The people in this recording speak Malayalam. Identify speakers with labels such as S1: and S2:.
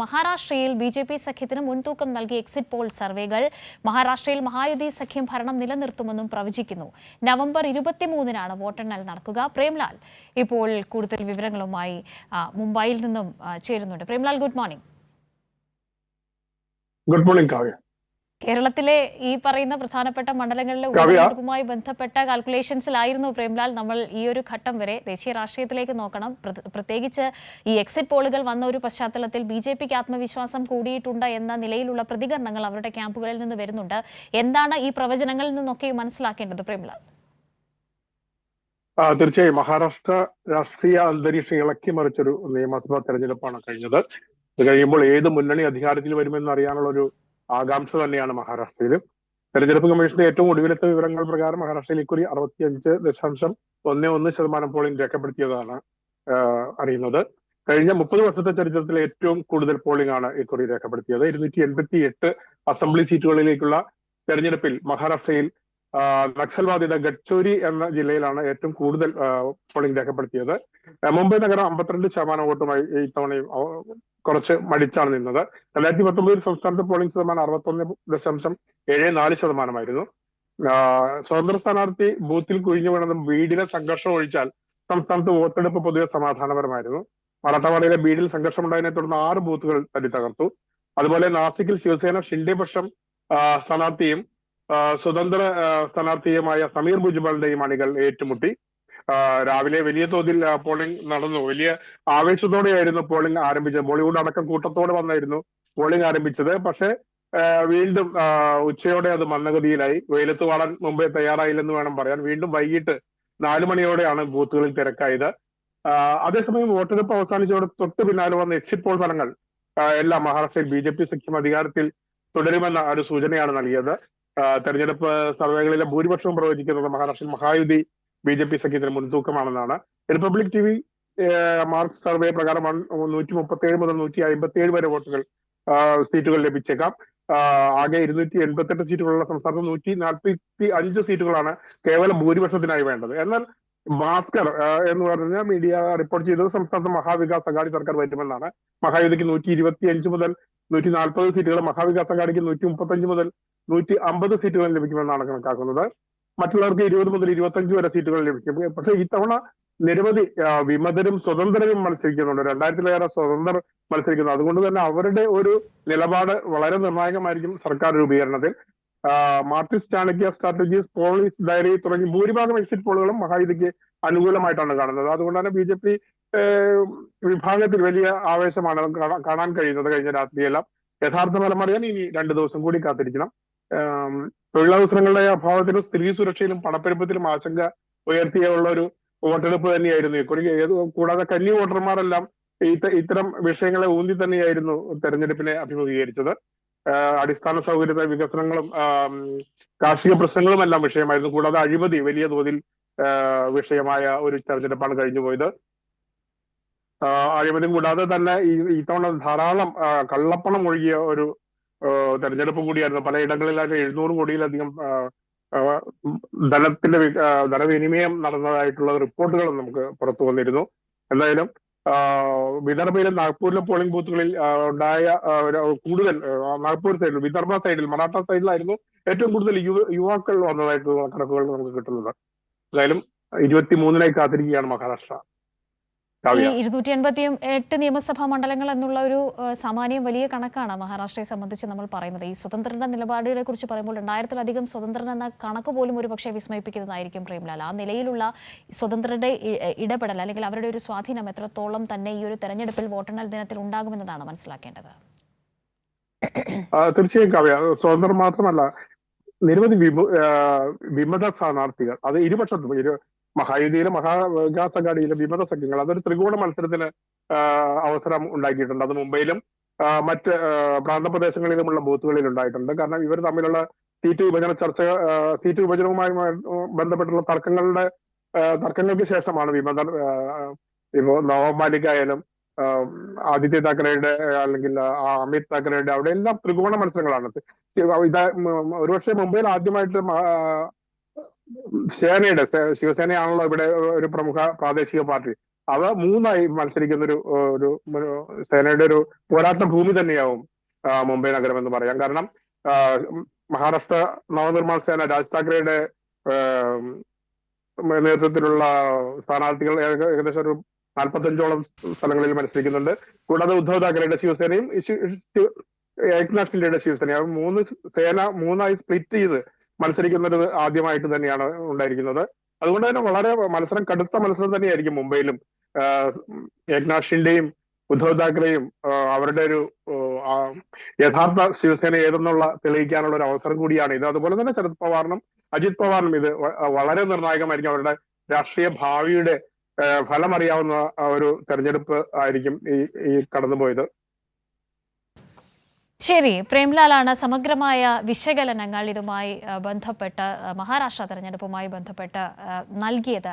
S1: മഹാരാഷ്ട്രയിൽ ബി ജെ പി സഖ്യത്തിന് മുൻതൂക്കം നൽകിയ എക്സിറ്റ് പോൾ സർവേകൾ മഹാരാഷ്ട്രയിൽ മഹായുതി സഖ്യം ഭരണം നിലനിർത്തുമെന്നും പ്രവചിക്കുന്നു. നവംബർ ഇരുപത്തിമൂന്നിനാണ് വോട്ടെണ്ണൽ നടക്കുക. പ്രേംലാൽ ഇപ്പോൾ കൂടുതൽ വിവരങ്ങളുമായി മുംബൈയിൽ നിന്നും ചേരുന്നുണ്ട്. Premlal good morning
S2: good morning Kavya.
S1: കേരളത്തിലെ ഈ പറയുന്ന പ്രധാനപ്പെട്ട മണ്ഡലങ്ങളിലെ. ഉപതെരഞ്ഞെടുപ്പുമായി ബന്ധപ്പെട്ട കാൽക്കുലേഷൻസിലായിരുന്നു പ്രേംലാൽ. നമ്മൾ ഈ ഒരു ഘട്ടം വരെ ദേശീയ രാഷ്ട്രീയത്തിലേക്ക് നോക്കണം. പ്ര- പ്രത്യേകിച്ച് ഈ എക്സിറ്റ് പോളുകൾ വന്ന ഒരു പശ്ചാത്തലത്തിൽ ബി ജെ പിക്ക് ആത്മവിശ്വാസം കൂടിയിട്ടുണ്ട് എന്ന നിലയിലുള്ള പ്രതികരണങ്ങൾ അവരുടെ ക്യാമ്പുകളിൽ നിന്ന് വരുന്നുണ്ട്. എന്താണ് ഈ പ്രവചനങ്ങളിൽ നിന്നൊക്കെ മനസ്സിലാക്കേണ്ടത് പ്രേംലാൽ?
S2: തീർച്ചയായും. മഹാരാഷ്ട്ര രാഷ്ട്രീയ അന്തരീക്ഷം ഇളക്കി മറിച്ചൊരു നിയമസഭാ തെരഞ്ഞെടുപ്പാണ് കഴിഞ്ഞത്. ഇത് കഴിയുമ്പോൾ ഏത് മുന്നണി അധികാരത്തിൽ വരുമെന്ന് അറിയാനുള്ള ഒരു ആകാംക്ഷ തന്നെയാണ് മഹാരാഷ്ട്രയിൽ തെരഞ്ഞെടുപ്പ് കമ്മീഷന്റെ ഏറ്റവും ഒടുവിലത്തെ വിവരങ്ങൾ പ്രകാരം മഹാരാഷ്ട്രയിൽ ഇക്കുറി അറുപത്തിയഞ്ച് ദശാംശം ഒന്ന് ഒന്ന് ശതമാനം പോളിംഗ് രേഖപ്പെടുത്തിയതാണ് അറിയുന്നത്. കഴിഞ്ഞ മുപ്പത് വർഷത്തെ ചരിത്രത്തിലെ ഏറ്റവും കൂടുതൽ പോളിംഗ് ആണ് ഇക്കുറി രേഖപ്പെടുത്തിയത്. ഇരുന്നൂറ്റി എൺപത്തി എട്ട് അസംബ്ലി സീറ്റുകളിലേക്കുള്ള തെരഞ്ഞെടുപ്പിൽ മഹാരാഷ്ട്രയിൽ നക്സൽവാദിത ഗഡ്ചോരി എന്ന ജില്ലയിലാണ് ഏറ്റവും കൂടുതൽ പോളിംഗ് രേഖപ്പെടുത്തിയത്. മുംബൈ നഗരം അമ്പത്തിരണ്ട് ശതമാനം വോട്ടുമായി ഇത്തവണയും കുറച്ച് മടിച്ചാണ് നിന്നത്. രണ്ടായിരത്തി പത്തൊമ്പതിൽ സംസ്ഥാനത്തെ പോളിംഗ് ശതമാനം അറുപത്തൊന്ന് ദശാംശം ഏഴ് നാല് ശതമാനമായിരുന്നു. സ്വതന്ത്ര സ്ഥാനാർത്ഥി ബൂത്തിൽ കുഴിഞ്ഞു വീണതും വീടിലെ സംഘർഷം ഒഴിച്ചാൽ സംസ്ഥാനത്ത് വോട്ടെടുപ്പ് പൊതുവെ സമാധാനപരമായിരുന്നു. മറാഠവാഡയിലെ ബീഡിൽ സംഘർഷമുണ്ടായതിനെ തുടർന്ന് ആറ് ബൂത്തുകൾ തല്ലി തകർത്തു അതുപോലെ നാസിക്കിൽ ശിവസേന ഷിൻഡെ പക്ഷം സ്ഥാനാർത്ഥിയും സ്വതന്ത്ര സ്ഥാനാർത്ഥിയുമായ സമീർ ഭുജ്ബലിന്റെയും അണികൾ ഏറ്റുമുട്ടി. രാവിലെ വലിയ തോതിൽ പോളിംഗ് നടന്നു. വലിയ ആവേശത്തോടെയായിരുന്നു പോളിംഗ് ആരംഭിച്ചത്. ബോളിവുഡ് അടക്കം കൂട്ടത്തോടെ വന്നായിരുന്നു പോളിംഗ് ആരംഭിച്ചത്. പക്ഷെ വീണ്ടും ഉച്ചയോടെ അത് മന്ദഗതിയിലായി. വെയിലത്ത് വാടാൻ മുമ്പേ തയ്യാറായില്ലെന്ന് വേണം പറയാൻ. വീണ്ടും വൈകിട്ട് നാലു മണിയോടെയാണ് ബൂത്തുകളിൽ തിരക്കായത്. അതേസമയം വോട്ടെടുപ്പ് അവസാനിച്ചതോടെ തൊട്ട് പിന്നാലെ വന്ന എക്സിറ്റ് പോൾ ഫലങ്ങൾ എല്ലാ മഹാരാഷ്ട്രയിൽ ബി ജെ പി സഖ്യം അധികാരത്തിൽ തുടരുമെന്ന ഒരു സൂചനയാണ് നൽകിയത്. തെരഞ്ഞെടുപ്പ് സർവേകളിലെ ഭൂരിപക്ഷവും പ്രവചിക്കുന്നത് മഹാരാഷ്ട്രയിൽ മഹായുതി ബി ജെ പി സഖ്യത്തിന് മുൻതൂക്കമാണെന്നാണ്. Republic T V mark survey പ്രകാരം നൂറ്റി മുപ്പത്തി ഏഴ് മുതൽ നൂറ്റി അമ്പത്തി ഏഴ് വരെ വോട്ടുകൾ സീറ്റുകൾ ലഭിച്ചേക്കാം. ആകെ ഇരുന്നൂറ്റി എൺപത്തെട്ട് സീറ്റുകളുള്ള സംസ്ഥാനത്ത് നൂറ്റി നാൽപ്പത്തി അഞ്ച് സീറ്റുകളാണ് കേവലം ഭൂരിപക്ഷത്തിനായി വേണ്ടത്. എന്നാൽ ഭാസ്കർ എന്ന് പറഞ്ഞ മീഡിയ റിപ്പോർട്ട് ചെയ്തത് സംസ്ഥാനത്ത് മഹാവികാസ് അഗാഡി സർക്കാർ വരുമെന്നാണ്. മഹായുതിക്ക് നൂറ്റി ഇരുപത്തി അഞ്ച് മുതൽ നൂറ്റി നാൽപ്പത് സീറ്റുകൾ മഹാവികാസ് അഗാഡിക്ക് നൂറ്റി മുപ്പത്തഞ്ച് മുതൽ നൂറ്റി അമ്പത് സീറ്റുകൾ ലഭിക്കുമെന്നാണ് കണക്കാക്കുന്നത്. മറ്റുള്ളവർക്ക് ഇരുപത് മുതൽ ഇരുപത്തഞ്ച് വരെ സീറ്റുകൾ ലഭിക്കും. പക്ഷേ ഇത്തവണ നിരവധി വിമതരും സ്വതന്ത്രരും മത്സരിക്കുന്നുണ്ട്. രണ്ടായിരത്തിലേറെ സ്വതന്ത്രർ മത്സരിക്കുന്നു. അതുകൊണ്ട് തന്നെ അവരുടെ ഒരു നിലപാട് വളരെ നിർണായകമായിരിക്കും സർക്കാർ രൂപീകരണത്തിൽ. മാർട്ടിസ്റ്റ് മാർട്ടിസ് ചാണക്യ സ്ട്രാറ്റജീസ് പോളിസ് ഡയറി തുടങ്ങി ഭൂരിഭാഗം എക്സിറ്റ് പോളുകളും മഹായുതിക്ക് അനുകൂലമായിട്ടാണ് കാണുന്നത്. അതുകൊണ്ട് തന്നെ ബി ജെ പി വിഭാഗത്തിൽ വലിയ ആവേശമാണ് കാണാൻ കഴിയുന്നത് കഴിഞ്ഞ രാത്രിയെല്ലാം. യഥാർത്ഥ ഫലം അറിയാൻ ഇനി രണ്ടു ദിവസം കൂടി കാത്തിരിക്കണം. തൊഴിലവസരങ്ങളുടെ അഭാവത്തിലും സ്ത്രീ സുരക്ഷയിലും പണപ്പെരുപ്പത്തിലും ആശങ്ക ഉയർത്തിയുള്ള ഒരു വോട്ടെടുപ്പ് തന്നെയായിരുന്നു. ഇക്കുറി കൂടാതെ കന്നി വോട്ടർമാരെല്ലാം ഇത്ത- ഇത്തരം വിഷയങ്ങളെ ഊന്നി തന്നെയായിരുന്നു തെരഞ്ഞെടുപ്പിനെ അഭിമുഖീകരിച്ചത്. അടിസ്ഥാന സൗകര്യ വികസനങ്ങളും കാർഷിക പ്രശ്നങ്ങളും എല്ലാം വിഷയമായിരുന്നു. കൂടാതെ അഴിമതി വലിയ തോതിൽ വിഷയമായ ഒരു തെരഞ്ഞെടുപ്പാണ് കഴിഞ്ഞു പോയത് അഴിമതി കൂടാതെ തന്നെ ഈ ഇത്തവണ ധാരാളം കള്ളപ്പണം ഒഴുകിയ ഒരു തെരഞ്ഞെടുപ്പ് കൂടിയായിരുന്നു. പലയിടങ്ങളിലായിട്ട് എഴുന്നൂറ് കോടിയിലധികം ധനത്തിന്റെ ധനവിനിമയം നടന്നതായിട്ടുള്ള റിപ്പോർട്ടുകളും നമുക്ക് പുറത്തു വന്നിരുന്നു. എന്തായാലും വിദർഭയിലെ നാഗ്പൂരിലെ പോളിംഗ് ബൂത്തുകളിൽ ഉണ്ടായ കൂടുതൽ നാഗ്പൂർ സൈഡിൽ വിദർഭ സൈഡിൽ മറാഠ സൈഡിലായിരുന്നു ഏറ്റവും കൂടുതൽ യുവാക്കൾ വന്നതായിട്ടുള്ള കണക്കുകൾ നമുക്ക് കിട്ടുന്നത്. എന്തായാലും ഇരുപത്തി മൂന്നിനായി കാത്തിരിക്കുകയാണ് മഹാരാഷ്ട്ര.
S1: ഈ ഇരുന്നൂറ്റി എൺപത്തി എട്ട് നിയമസഭാ മണ്ഡലങ്ങൾ എന്നുള്ള ഒരു സാമാന്യം വലിയ കണക്കാണ് മഹാരാഷ്ട്രയെ സംബന്ധിച്ച് നമ്മൾ പറയുന്നത്. ഈ സ്വതന്ത്രന്റെ നിലപാടുകളെ കുറിച്ച് പറയുമ്പോൾ രണ്ടായിരത്തിലധികം സ്വതന്ത്രൻ എന്ന കണക്ക് പോലും ഒരു പക്ഷേ വിസ്മയിപ്പിക്കുന്നതായിരിക്കും പ്രേംലാൽ. ആ നിലയിലുള്ള സ്വതന്ത്രരുടെ ഇടപെടൽ അല്ലെങ്കിൽ അവരുടെ ഒരു സ്വാധീനം എത്രത്തോളം തന്നെ ഈ ഒരു തെരഞ്ഞെടുപ്പിൽ വോട്ടെണ്ണൽ ദിനത്തിൽ ഉണ്ടാകുമെന്നതാണ് മനസ്സിലാക്കേണ്ടത്.
S2: തീർച്ചയായും കാവ്യ. സ്വതന്ത്രം മാത്രമല്ല നിരവധി വിമ വിമത സ്ഥാനാർത്ഥികൾ അത് ഇരുപക്ഷത്തും ഇരു മഹായുതിയിലെ മഹാവികാസ് അഘാടിയിലെ വിമത സഖ്യങ്ങൾ അതൊരു ത്രികോണ മത്സരത്തിന് അവസരം ഉണ്ടാക്കിയിട്ടുണ്ട്. അത് മുംബൈയിലും മറ്റ് പ്രാന്തപ്രദേശങ്ങളിലുമുള്ള ബൂത്തുകളിൽ ഉണ്ടായിട്ടുണ്ട്. കാരണം ഇവർ തമ്മിലുള്ള സീറ്റ് വിഭജന ചർച്ച സീറ്റ് വിഭജനവുമായി ബന്ധപ്പെട്ടുള്ള തർക്കങ്ങളുടെ തർക്കങ്ങൾക്ക് ശേഷമാണ് വിമത ഇപ്പോ നവാബ് മാലിക് ആയാലും ആദിത്യ താക്കറെയുടെ അല്ലെങ്കിൽ അമിത് താക്കറെയുടെ അവിടെ എല്ലാം ത്രികോണ മത്സരങ്ങളാണ്. ഇത് ഒരുപക്ഷെ മുംബൈയിൽ ആദ്യമായിട്ട് സേനയുടെ ശിവസേനയാണല്ലോ ഇവിടെ ഒരു പ്രമുഖ പ്രാദേശിക പാർട്ടി. അവ മൂന്നായി മത്സരിക്കുന്ന ഒരു ഒരു സേനയുടെ ഒരു പോരാട്ട ഭൂമി തന്നെയാവും മുംബൈ നഗരം എന്ന് പറയാം. കാരണം മഹാരാഷ്ട്ര നവനിർമ്മാണ സേന രാജ് താക്കറെയുടെ നേതൃത്വത്തിലുള്ള സ്ഥാനാർത്ഥികൾ ഏകദേശം ഒരു നാൽപ്പത്തഞ്ചോളം സ്ഥലങ്ങളിൽ മത്സരിക്കുന്നുണ്ട്. കൂടാതെ ഉദ്ധവ് താക്കറെയുടെ ശിവസേനയും ഏക്നാഥ് ഷിൻഡെയുടെ ശിവസേനയും. മൂന്ന് സേന മൂന്നായി സ്പ്ലിറ്റ് ചെയ്ത് മത്സരിക്കുന്നത് ആദ്യമായിട്ട് തന്നെയാണ് ഉണ്ടായിരിക്കുന്നത്. അതുകൊണ്ട് തന്നെ വളരെ മത്സരം കടുത്ത മത്സരം തന്നെയായിരിക്കും മുംബൈയിലും. ഷിൻഡെയും ഉദ്ധവ് താക്കറെയും അവരുടെ ഒരു യഥാർത്ഥ ശിവസേന ഏതെന്നുള്ള തെളിയിക്കാനുള്ള ഒരു അവസരം കൂടിയാണ് ഇത്. അതുപോലെ തന്നെ ശരത് പവാറിനും അജിത് പവാറിനും ഇത് വളരെ നിർണായകമായിരിക്കും. അവരുടെ രാഷ്ട്രീയ ഭാവിയുടെ ഫലം ഫലമറിയാവുന്ന ഒരു തെരഞ്ഞെടുപ്പ് ആയിരിക്കും ഈ ഈ കടന്നുപോയത്.
S1: ശരി പ്രേംലാലാണ് സമഗ്രമായ വിശകലനങ്ങൾ ഇതുമായി ബന്ധപ്പെട്ട് മഹാരാഷ്ട്ര തെരഞ്ഞെടുപ്പുമായി ബന്ധപ്പെട്ട് നൽകിയത്.